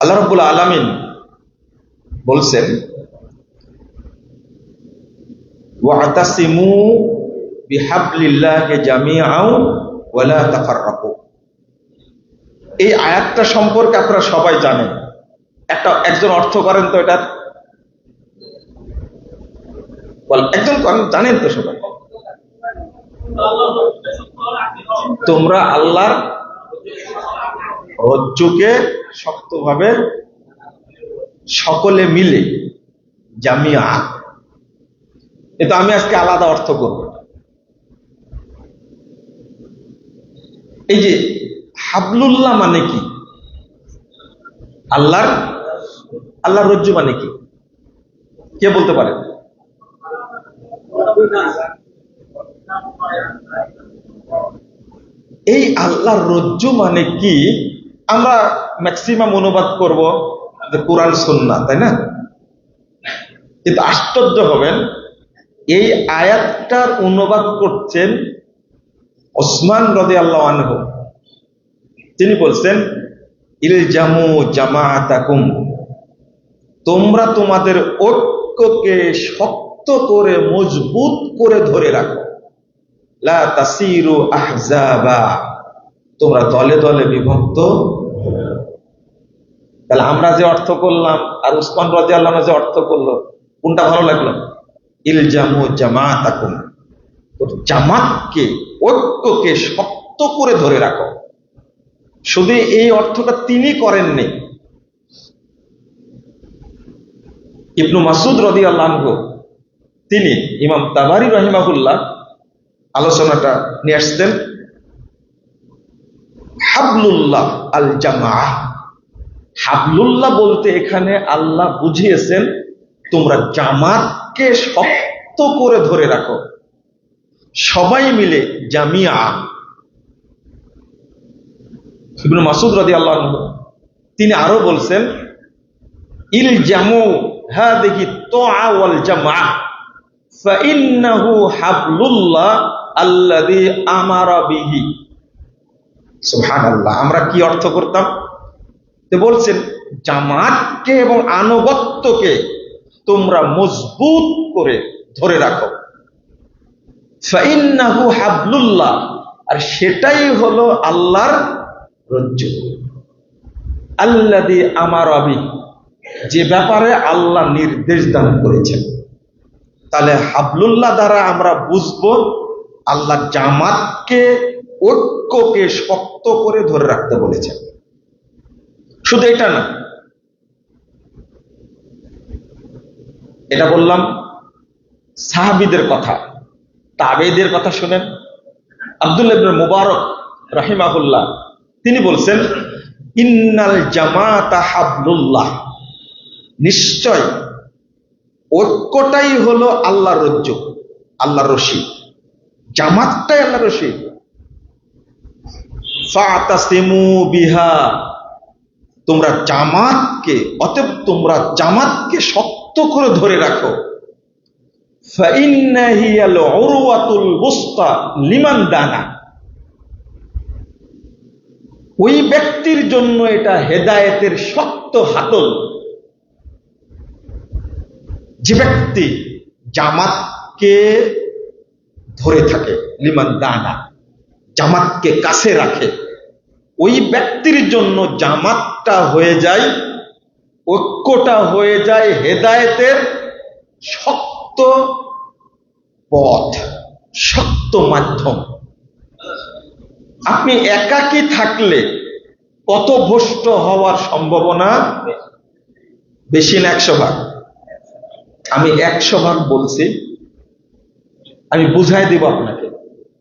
আল্লাহ রব্বুল আলামিন বলছেন এই আয়াতটা সম্পর্কে আপনারা সবাই জানেন। একটা, একজন অর্থ করেন তো এটা? একজন করেন, জানেন তো সবাই। তোমরা আল্লাহর রজ্জুকে শক্তভাবে সকলে মিলে জামিয়া। কিন্তু আমি আজকে আলাদা অর্থ করব। এই যে হাবলুল্লাহ মানে কি? আল্লাহর আল্লাহর রজ্জু মানে কি? কে বলতে পারে? এই আল্লাহর রজ্জু মানে কি? আমরা ম্যাক্সিমাম অনুবাদ করব যে কোরআন সন্না তাই না? কিন্তু আশ্চর্য হবেন, এই আয়াতটার অনুবাদ করছেন ওসমান রদে আল্লাহ আনহু। তিনি বলছেন ইল জামু জামাতাকুম তোমরা তোমাদের ঐক্যকে শক্ত করে, মজবুত করে ধরে রাখো। লা তাসিরু আহজাবা, তোমরা দলে দলে বিভক্ত তাহলে আমরা যে অর্থ করলাম, আর উসমান রাজি আল্লাহ যে অর্থ করল, কোনটা ভালো লাগল? ইলজামু জামাত আকুম জামাতকে, ঐক্যকে শক্ত করে ধরে রাখো। শুধু এই অর্থটা তিনি করেননি। ইবনু মাসুদ রদি আল্লাহ তিনি ইমাম তাবারি রহিমাহুল্লাহ আলোচনাটা নিয়ে আসতেন হাবলুল্লাহ আল জামা হাবলুল্লাহ বলতে এখানে আল্লাহ বুঝিয়েছেন, তোমরা জামাতকে শক্ত করে ধরে রাখো। সবাই মিলে জামিয়া। মাসুদ রাদি আল্লাহ তিনি আরও বলছেন, ইল জামু হ্যাঁ দেখি তো আওয়াল জামা সুবহানাল্লাহ, আমরা কি অর্থ করতাম? বলছেন, জামাতকে এবং আনুগত্যকে তোমরা মজবুত করে ধরে রাখো। হাবলুল্লাহ, আর সেটাই হলো আল্লাহর রজ্জু। আল্লাদি আমার আবি যে ব্যাপারে আল্লাহ নির্দেশ দান করেছেন। তাহলে হাবলুল্লাহ দ্বারা আমরা বুঝব, আল্লাহ জামাতকে ঐক্যকে শক্ত করে ধরে রাখতে বলেছেন। শুধু এটা না, এটা বললাম সাহাবিদের কথা তাবেদের কথা শুনেন। আব্দুল ইবনে মুবারক রাহিমাহুল্লাহ, তিনি বলছেন, ইন্নাল জামাতা হাবলুল্লাহ। নিশ্চয় ঐক্যটাই হলো আল্লাহর রজ্জু আল্লাহর রশি। জামাতটাই আল্লাহর রশি। বিহা তোমরা জামাতকে, অতএব তোমরা জামাতকে শক্ত করে ধরে রাখো। লিমান দানা। ওই ব্যক্তির জন্য এটা হেদায়েতের শক্ত হাতল। যে ব্যক্তি জামাতকে ধরে থাকে, লিমান দানা, জামাতকে কাছে রাখে। ওই ব্যক্তির জন্য জামাতটা হয়ে যায়, ঐক্যটা হয়ে যায় হেদায়েতের শক্ত পথ, শক্ত মাধ্যম। আপনি একাকী থাকলে কত ভ্রষ্ট হওয়ার সম্ভাবনা বেশি না একশো ভাগ। আমি একশো ভাগ বলছি, আমি বুঝাই দেব আপনাকে।